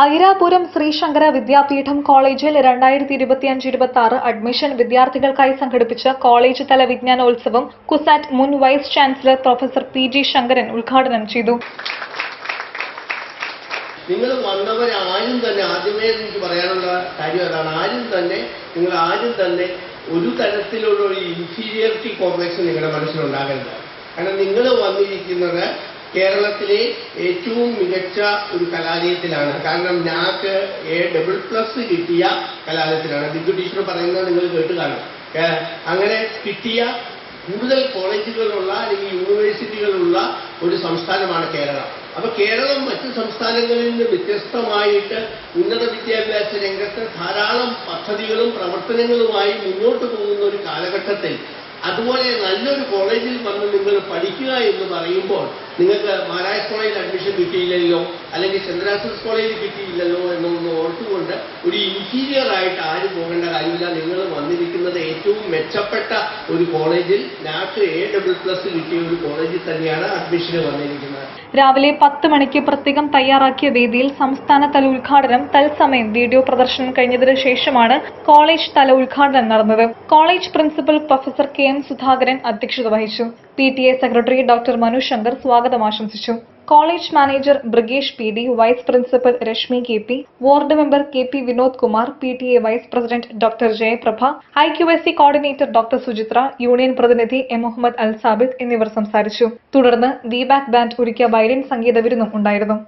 ഐരാപുരം ശ്രീശങ്കര വിദ്യാപീഠം കോളേജിൽ രണ്ടായിരത്തി ഇരുപത്തിയഞ്ച് ഇരുപത്തി ആറ് അഡ്മിഷൻ വിദ്യാർത്ഥികൾക്കായി സംഘടിപ്പിച്ച കോളേജ് തല വിജ്ഞാനോത്സവം കുസാറ്റ് മുൻ vice chancellor professor P G Sankaran ഉദ്ഘാടനം ചെയ്തു. നിങ്ങൾ വന്നവരാരും തന്നെ ആദ്യമേ എനിക്ക് പറയാനുള്ള കാര്യം അതാണ്. ആരും തന്നെ നിങ്ങൾ ആരും തന്നെ ഒരു തരത്തിലുള്ള ഒരു ഇൻഫീരിയറിറ്റി കോംപ്ലക്സ് നിങ്ങളുടെ മനസ്സിലുണ്ടാകരുത്. കാരണം നിങ്ങൾ വന്നിരിക്കുന്നത് കേരളത്തിലെ ഏറ്റവും മികച്ച ഒരു കലാലയത്തിലാണ്. കാരണം ഞാക്ക് എ ഡബിൾ പ്ലസ് കിട്ടിയ കലാലയത്തിലാണ്. ബിന്ദു ടീച്ചർ പറയുന്നത് നിങ്ങൾ കേട്ട് കാണും. അങ്ങനെ കിട്ടിയ കൂടുതൽ കോളേജുകളുള്ള അല്ലെങ്കിൽ യൂണിവേഴ്സിറ്റികളുള്ള ഒരു സംസ്ഥാനമാണ് കേരളം. അപ്പൊ കേരളം മറ്റ് സംസ്ഥാനങ്ങളിൽ നിന്ന് വ്യത്യസ്തമായിട്ട് ഉന്നത വിദ്യാഭ്യാസ രംഗത്ത് ധാരാളം പദ്ധതികളും പ്രവർത്തനങ്ങളുമായി മുന്നോട്ട് പോകുന്ന ഒരു കാലഘട്ടത്തിൽ അതുപോലെ നല്ലൊരു നിങ്ങൾ പഠിക്കുക എന്ന് പറയുമ്പോൾ നിങ്ങൾക്ക് മഹാരാജ് കോളേജിൽ അഡ്മിഷൻ കിട്ടിയില്ലല്ലോ അല്ലെങ്കിൽ സെന്റ് ആസസ് കോളേജിൽ കിട്ടിയില്ലല്ലോ എന്നൊന്ന് ഓർത്തുകൊണ്ട് ഒരു ഇൻഫീരിയർ ആയിട്ട് ആരും പോകേണ്ട കാര്യമില്ല. നിങ്ങൾ വന്നിരിക്കുന്നത് ഏറ്റവും മെച്ചപ്പെട്ട ഒരു കോളേജിൽ. നാക്ക് എ ഡബിൾ പ്ലസ് കിട്ടിയ ഒരു കോളേജിൽ തന്നെയാണ് അഡ്മിഷന് വന്നിരിക്കുന്നത്. രാവിലെ പത്ത് മണിക്ക് പ്രത്യേകം തയ്യാറാക്കിയ വേദിയിൽ സംസ്ഥാന തല ഉദ്ഘാടനം തത്സമയം വീഡിയോ പ്രദർശനം കഴിഞ്ഞതിനു ശേഷമാണ് കോളേജ് തല ഉദ്ഘാടനം നടന്നത്. College principal professor K M Sudhakaran അധ്യക്ഷത വഹിച്ചു. P T A secretary doctor Manu Shankar സ്വാഗതം ആശംസിച്ചു. College manager Brigesh P D vice principal Reshmi K P ward member K P Vinod Kumar P T A vice president doctor Jayaprabha I Q S C coordinator doctor Suchitra union പ്രതിനിധി M Muhammad Al Sabid എന്നിവർ സംസാരിച്ചു. തുടർന്ന് the back band ഒരുക്കിയ violin സംഗീത വിരുന്നും ഉണ്ടായിരുന്നു.